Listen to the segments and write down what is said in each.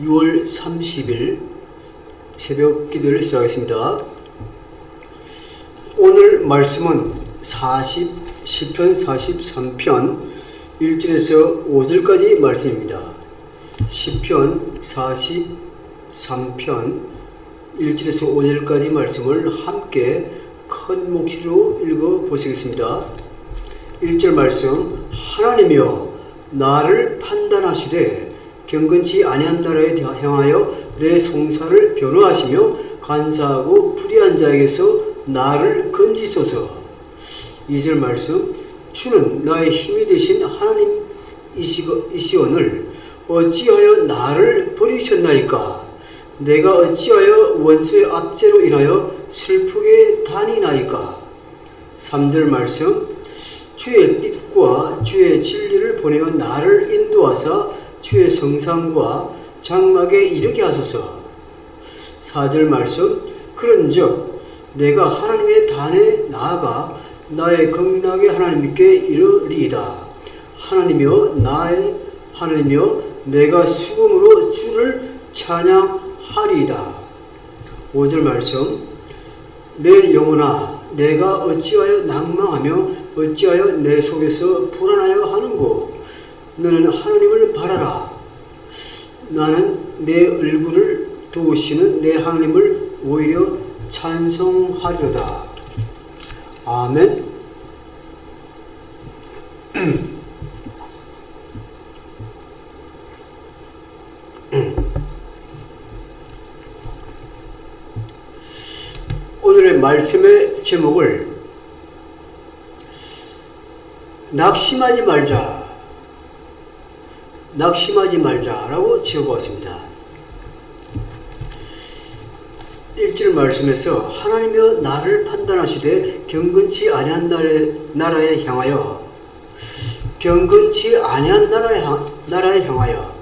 6월 30일 새벽 기도를 시작하겠습니다. 오늘 말씀은 40, 10편 43편 1절에서 5절까지 말씀입니다. 10편 43편 1절에서 5절까지 말씀을 함께 큰 목소리로 읽어 보시겠습니다. 1절 말씀 하나님이여 나를 판단하시되 경건치 아니한 나라에 향하여 내 송사를 변호하시며 간사하고 불의한 자에게서 나를 건지소서. 2절 말씀 주는 나의 힘이 되신 하나님이시오늘 어찌하여 나를 버리셨나이까? 내가 어찌하여 원수의 압제로 인하여 슬프게 다니나이까? 3절 말씀 주의 빛과 주의 진리를 보내어 나를 인도하사 주의 성상과 장막에 이르게 하소서. 4절 말씀 그런즉 내가 하나님의 단에 나아가 나의 극락의 하나님께 이르리이다. 하나님이여 나의 하나님이여 내가 수금으로 주를 찬양하리이다. 5절 말씀 내 영혼아 내가 어찌하여 낭망하며 어찌하여 내 속에서 불안하여 하는고 너는 하나님을 바라라. 나는 내 얼굴을 도우시는 내 하나님을 오히려 찬송하리로다. 아멘. 오늘의 말씀의 제목을 낙심하지 말자. 낙심하지 말자라고 지어보았습니다. 1절 말씀에서 하나님여 나를 판단하시되 경건치 아니한 나라에 향하여 경건치 아니한 나라에, 나라에 향하여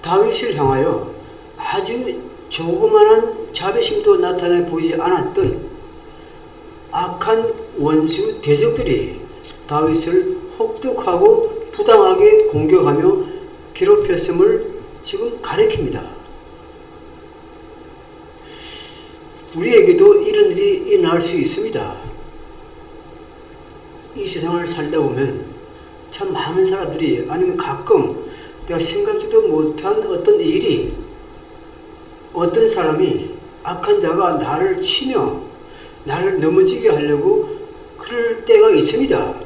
다윗을 향하여 아주 조그만한 자비심도 나타내 보이지 않았던 악한 원수 대적들이 다윗을 혹독하고 부당하게 공격하며 괴롭혔음을 지금 가리킵니다. 우리에게도 이런 일이 일어날 수 있습니다. 이 세상을 살다 보면 참 많은 사람들이 아니면 가끔 내가 생각지도 못한 어떤 일이 어떤 사람이 악한 자가 나를 치며 나를 넘어지게 하려고 그럴 때가 있습니다.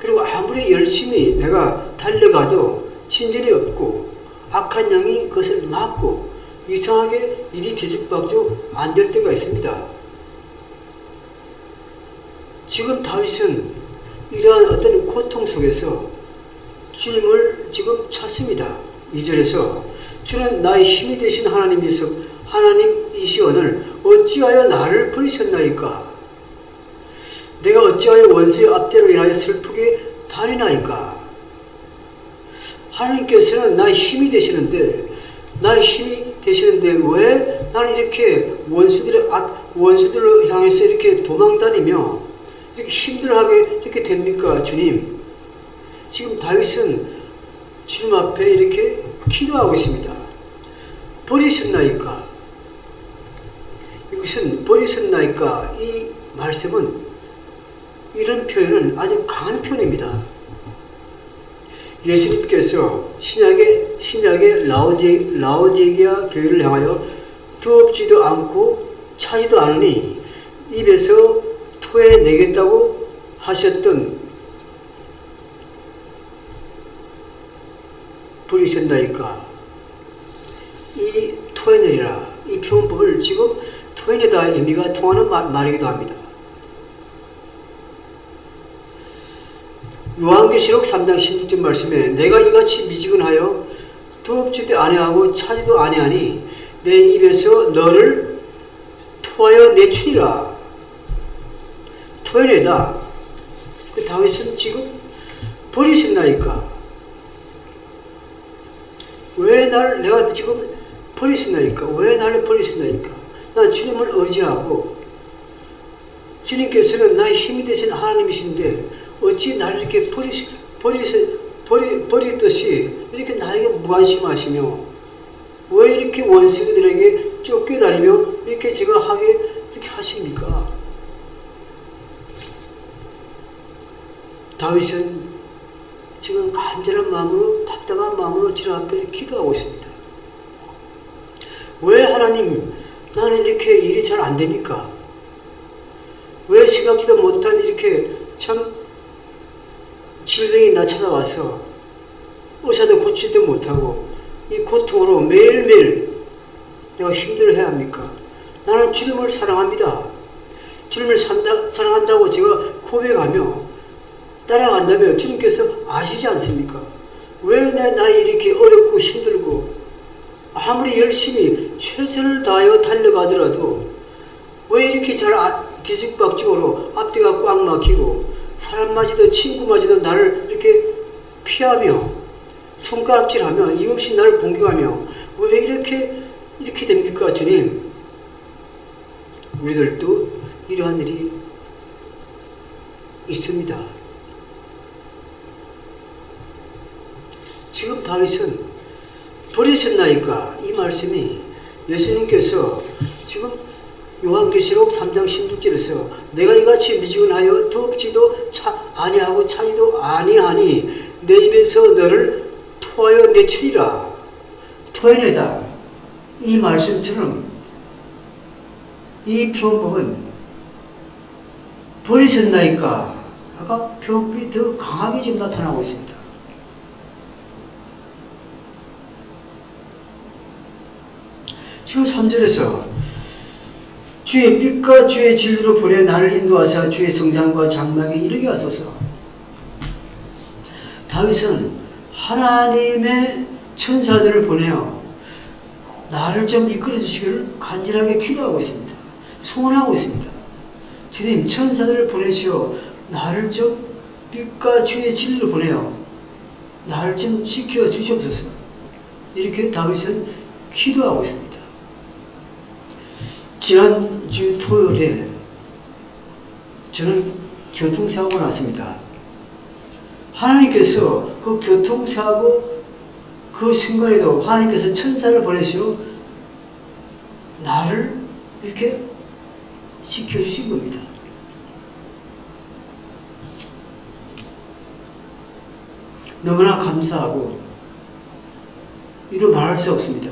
그리고 아무리 열심히 내가 달려가도 친절이 없고 악한 영이 그것을 막고 이상하게 일이 뒤죽박죽 안 될 때가 있습니다. 지금 다윗은 이러한 어떤 고통 속에서 주님을 지금 찾습니다. 2절에서 주는 나의 힘이 되신 하나님이서 하나님이시오늘 어찌하여 나를 버리셨나이까? 어찌하여 원수의 압제로 인하여 슬프게 다니나이까? 하나님께서는 나의 힘이 되시는데 나의 힘이 되시는데 왜 나는 이렇게 원수들의 앞, 원수들을 향해서 이렇게 도망다니며 이렇게 힘들어하게 이렇게 됩니까, 주님? 지금 다윗은 주님 앞에 이렇게 기도하고 있습니다. 버리셨나이까? 이것은 버리셨나이까? 이 말씀은 이런 표현은 아주 강한 표현입니다. 예수님께서 신약의 신약의 라오디 라오디게아 교회를 향하여 두렵지도 않고 차지도 않으니 입에서 토해내겠다고 하셨던 부리신다니까 이 토해내리라 이 표현법을 지금 토해내다 의미가 통하는 말, 말이기도 합니다. 요한계시록 3장 16절 말씀에 내가 이같이 미지근하여 두렵지도 아니하고 차지도 아니하니 내 입에서 너를 토하여 내추리라. 토해내다. 그 다윗은 지금 버리신다니까. 왜 나를 내가 지금 버리신다니까? 왜 나를 버리신다니까? 나 주님을 의지하고 주님께서는 나의 힘이 되신 하나님이신데 어찌 나를 이렇게 버리, 버리, 버리, 버리듯이 이렇게 나에게 무관심하시며 왜 이렇게 원수들에게 쫓겨다니며 이렇게 제가 하게 이렇게 하십니까? 다윗은 지금 간절한 마음으로 답답한 마음으로 주님 앞에 기도하고 있습니다. 왜 하나님 나는 이렇게 일이 잘 안 됩니까? 왜 생각지도 못한 이렇게 참 질병이 나 찾아와서 의사도 고치지도 못하고 이 고통으로 매일매일 내가 힘들어해야 합니까? 나는 주님을 사랑합니다. 주님을 산다, 사랑한다고 제가 고백하며 따라간다면 주님께서 아시지 않습니까? 왜 내 나이 이렇게 어렵고 힘들고 아무리 열심히 최선을 다하여 달려가더라도 왜 이렇게 잘 아, 뒤죽박죽으로 앞뒤가 꽉 막히고 사람마저도 친구마저도 나를 이렇게 피하며 손가락질하며 이없이 나를 공격하며 왜 이렇게 이렇게 됩니까 주님? 우리들도 이러한 일이 있습니다. 지금 다윗은 버리셨나이까 이 말씀이 예수님께서 지금 요한계시록 3장 16절에서 내가 이같이 미지근하여 덥지도 차, 아니하고 차지도 아니하니 내 입에서 너를 토하여 내치리라. 토해내다. 이 말씀처럼 이 표현법은 버리셨나이까? 아까 표현법이 더 강하게 지금 나타나고 있습니다. 지금 3절에서 주의 빛과 주의 진리로 보내 나를 인도하사 주의 성장과 장막에 이르게 하소서. 다윗은 하나님의 천사들을 보내어 나를 좀 이끌어 주시기를 간절하게 기도하고 있습니다. 소원하고 있습니다. 주님 천사들을 보내시어 나를 좀 빛과 주의 진리로 보내어 나를 좀 지켜 주시옵소서. 이렇게 다윗은 기도하고 있습니다. 지난 주 토요일에 저는 교통사고가 났습니다. 하나님께서 그 교통사고 그 순간에도 하나님께서 천사를 보내시어 나를 이렇게 지켜주신 겁니다. 너무나 감사하고 이루 말할 수 없습니다.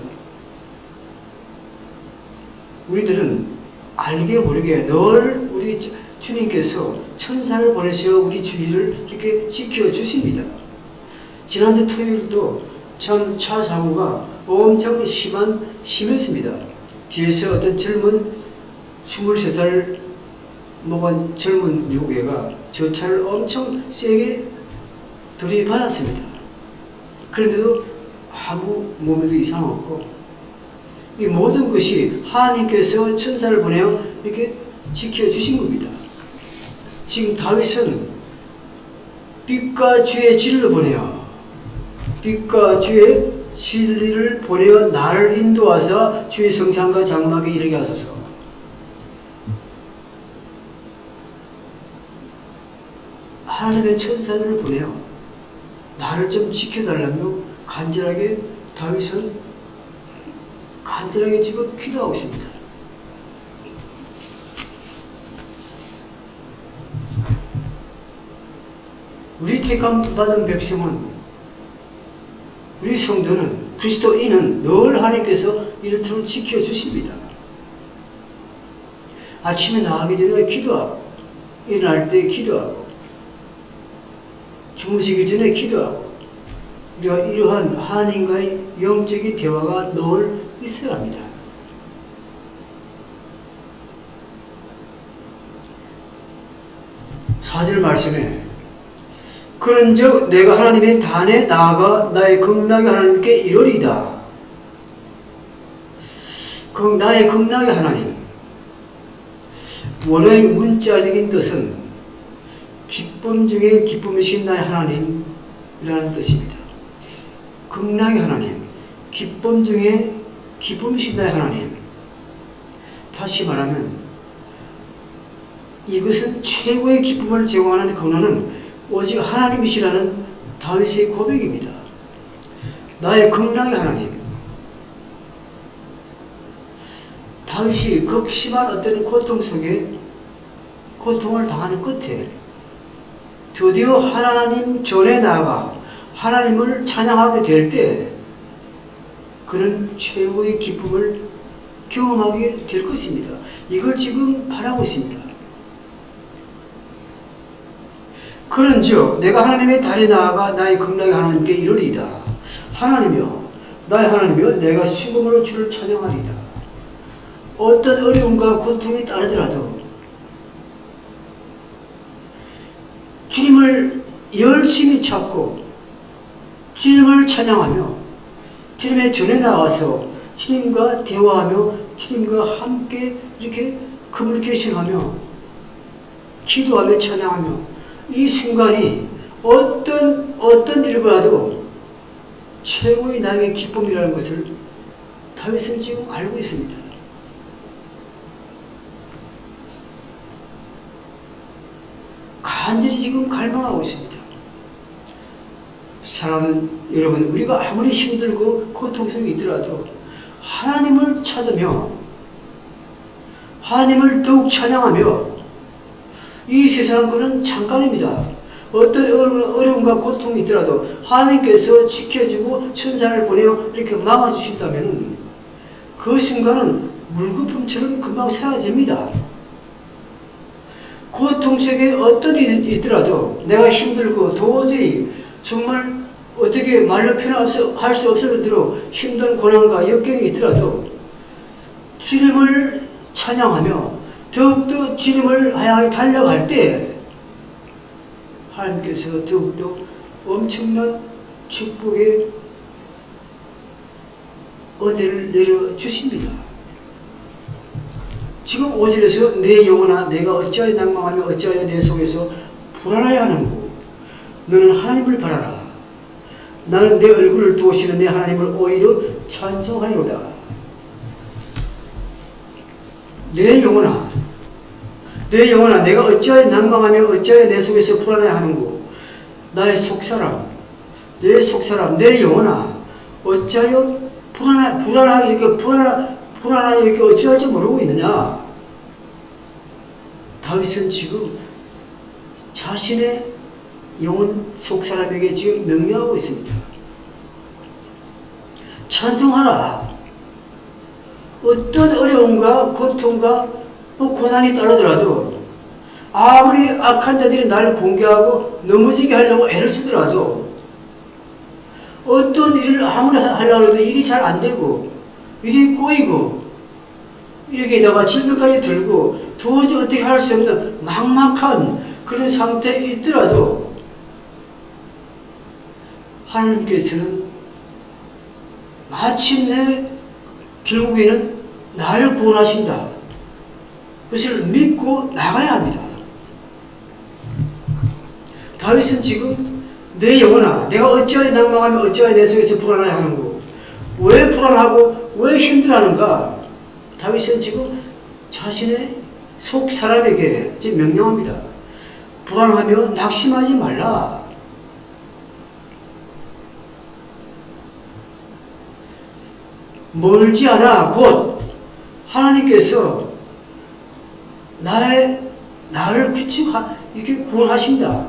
우리들은 알게 모르게 늘 우리 주님께서 천사를 보내셔 우리 주위를 이렇게 지켜 주십니다. 지난주 토요일도 참 차 사고가 엄청 심한 심했습니다. 뒤에서 어떤 젊은 23살 먹은 젊은 미국 애가 저 차를 엄청 세게 들이받았습니다. 그런데도 아무 몸에도 이상 없고 이 모든 것이 하나님께서 천사를 보내어 이렇게 지켜주신 겁니다. 지금 다윗은 빛과 주의 진리를 보내어 빛과 주의 진리를 보내어 나를 인도하사 주의 성상과 장막에 이르게 하소서. 하나님의 천사들을 보내어 나를 좀 지켜달라며 간절하게 다윗은 간절하게 지금 기도하고 있습니다. 우리 택함 받은 백성은 우리 성도는 그리스도인은 늘 하나님께서 이를테면 지켜주십니다. 아침에 나가기 전에 기도하고 일어날 때 기도하고 주무시기 전에 기도하고 우리가 이러한 하나님과의 영적인 대화가 늘 있어야 합니다. 사절 말씀에 그런즉 내가 하나님의 단에 나아가 나의 극락의 하나님께 이르리다. 그 나의 극락의 하나님. 원어의 문자적인 뜻은 기쁨 중에 기쁨이신 나의 하나님이라는 뜻입니다. 극락의 하나님, 기쁨 중에 기쁨이신나의 하나님. 다시 말하면 이것은 최고의 기쁨을 제공하는 근원은 오직 하나님이시라는 다윗의 고백입니다. 나의 극락의 하나님. 다윗이 극심한 어떤 고통 속에 고통을 당하는 끝에 드디어 하나님 전에 나가 하나님을 찬양하게 될 때 그는 최고의 기쁨을 경험하게 될 것입니다. 이걸 지금 바라고 있습니다. 그런즉 내가 하나님의 달에 나아가 나의 극락의 하나님께 이르리이다. 하나님이여 나의 하나님이여 내가 수금으로 주를 찬양하리이다. 어떤 어려움과 고통이 따르더라도 주님을 열심히 찾고 주님을 찬양하며 주님의 전에 나가서 주님과 대화하며 주님과 함께 이렇게 커뮤니케이션하며 기도하며 찬양하며 이 순간이 어떤 어떤 일을 봐도 최고의 나에게 기쁨이라는 것을 다윗은 지금 알고 있습니다. 간절히 지금 갈망하고 있습니다. 사람은 여러분 우리가 아무리 힘들고 고통 속에 있더라도 하나님을 찾으며 하나님을 더욱 찬양하며 이 세상 그는 잠깐입니다. 어떤 어려움과 고통이 있더라도 하나님께서 지켜주고 천사를 보내어 이렇게 막아주신다면 그 순간은 물거품처럼 금방 사라집니다. 고통 속에 어떤 일이 있더라도 내가 힘들고 도저히 정말 어떻게 말로 표현할 수 없을 정도로 힘든 고난과 역경이 있더라도 주님을 찬양하며 더욱더 주님을 향해 달려갈 때 하나님께서 더욱더 엄청난 축복의 은혜를 내려주십니다. 지금 5절에서 내 영혼아 내가 어찌하여 낭망하며 어찌하여 내 속에서 불안하여 하는고 너는 하나님을 바라라 나는 내 얼굴을 두시는 내 하나님을 오히려 찬송하리로다. 내 영혼아 내 영혼아 내가 어찌하여 낭망하며 어찌하여 내 속에서 불안해 하는고? 나의 속사람 내 속사람 내 영혼아 어찌하여 불안하, 불안하게 이렇게 불안하, 불안하게 이렇게 어찌할지 모르고 있느냐? 다윗은 지금 자신의 영혼 속 사람에게 지금 명령하고 있습니다. 찬송하라. 어떤 어려움과 고통과 뭐 고난이 따르더라도 아무리 악한 자들이 나를 공개하고 넘어지게 하려고 애를 쓰더라도 어떤 일을 아무리 하려고 해도 일이 잘 안 되고 일이 꼬이고 여기에다가 질병까지 들고 도저히 어떻게 할 수 없는 막막한 그런 상태에 있더라도 하나님께서는 마침내 결국에는 나를 구원하신다. 그것을 믿고 나가야 합니다. 다윗은 지금 내 영혼아 내가 어찌하여 낭망하며 어찌하여 내 속에서 불안하여 하는고 왜 불안하고 왜 힘들어하는가 다윗은 지금 자신의 속 사람에게 지금 명령합니다. 불안하며 낙심하지 말라. 멀지 않아 곧 하나님께서 나의 나를 구축하 이렇게 구원하신다.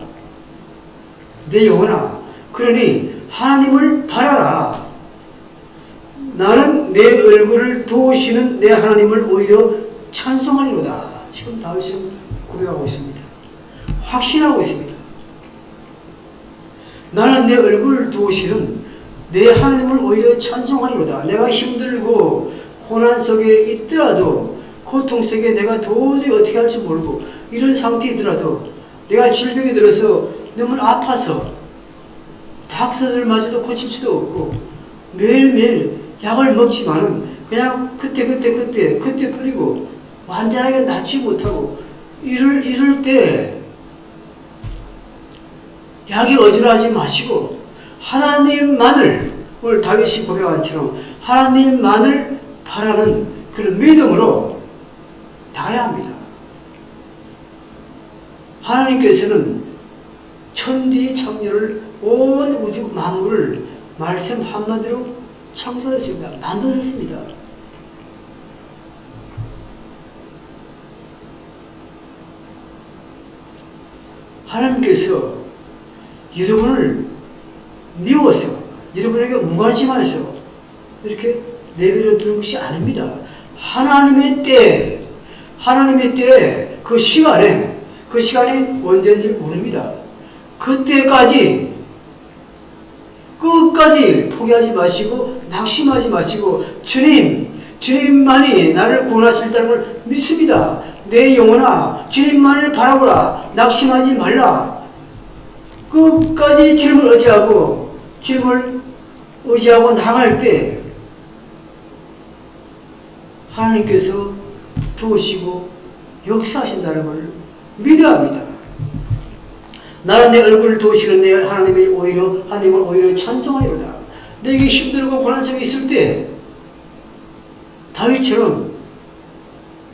내 영혼아 그러니 하나님을 바라라. 나는 내 얼굴을 도우시는 내 하나님을 오히려 찬송하리로다. 지금 다윗은 고백하고 있습니다. 확신하고 있습니다. 나는 내 얼굴을 도우시는 내 하나님을 오히려 찬송하리로다. 내가 힘들고 고난 속에 있더라도 고통 속에 내가 도저히 어떻게 할지 모르고 이런 상태이더라도 내가 질병이 들어서 너무 아파서 닥터들마저도 고칠 수도 없고 매일매일 약을 먹지만은 그냥 그때 그때 그때 그때 뿌리고 완전하게 낫지 못하고 이럴 이럴 때 약이 어지러하지 마시고 하나님만을 오늘 다윗이 고백한 처럼 하나님만을 바라는 그런 믿음으로 나가야 합니다. 하나님께서는 천지 창조를 온 우주 만물을 말씀 한마디로 창조하셨습니다. 만드셨습니다. 하나님께서 여러분을 미워서 여러분에게 무관심해서 이렇게 내버려 두는 것이 아닙니다. 하나님의 때, 하나님의 때 그 시간에 그 시간이 언제인지 모릅니다. 그때까지 끝까지 포기하지 마시고 낙심하지 마시고 주님 주님만이 나를 구원하실 사람을 믿습니다. 내 영혼아 주님만을 바라보라 낙심하지 말라 끝까지 주님을 의지하고 주님을 의지하고 나갈 때 하나님께서 도우시고 역사하신다는 걸 믿어야 합니다. 나는 내 얼굴을 도우시는 내 하나님이 오히려 하나님을 오히려 찬송하리로다. 내게 힘들고 고난 속에 있을 때 다윗처럼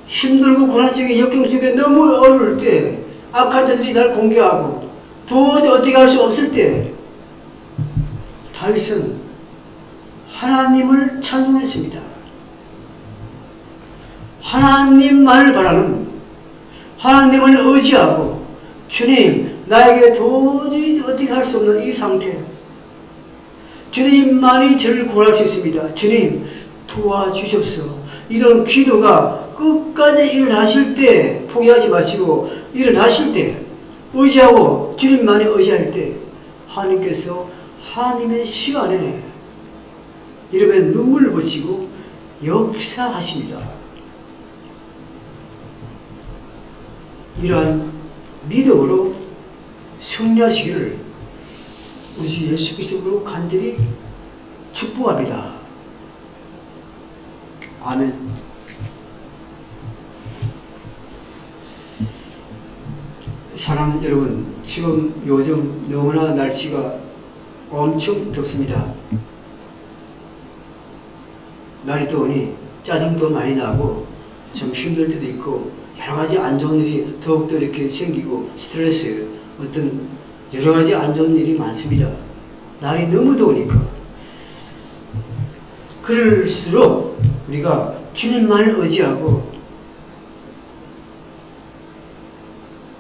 힘들고 고난 속에 역경 속에 너무 어려울 때 악한 자들이 날 공격하고 도저히 어떻게 할 수 없을 때 다윗은 하나님을 찬송했습니다. 하나님만을 바라는 하나님을 의지하고 주님 나에게 도저히 어떻게 할 수 없는 이 상태 주님만이 저를 구할 수 있습니다. 주님 도와주십시오. 이런 기도가 끝까지 일어나실 때 포기하지 마시고 일어나실 때 의지하고 주님만이 의지할 때 하나님께서 하나님의 시간에 이름에 눈물을 보시고 역사하십니다. 이러한 믿음으로 승리하시기를 우리 주 예수 그리스도로 간절히 축복합니다. 아멘. 사랑 여러분, 지금 요즘 너무나 날씨가 엄청 덥습니다. 날이 더우니 짜증도 많이 나고 좀 힘들 때도 있고 여러 가지 안 좋은 일이 더욱더 이렇게 생기고 스트레스 어떤 여러 가지 안 좋은 일이 많습니다. 날이 너무 더우니까. 그럴수록 우리가 주님만을 의지하고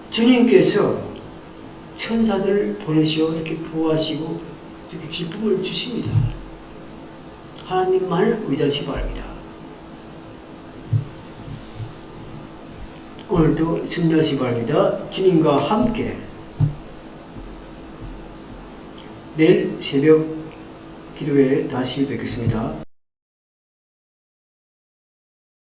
주님께서 천사들을 보내시어 이렇게 보호하시고 이렇게 기쁨을 주십니다. 하나님만을 의지하시기 바랍니다. 오늘도 승리하시기 바랍니다. 주님과 함께 내일 새벽 기도회에 다시 뵙겠습니다.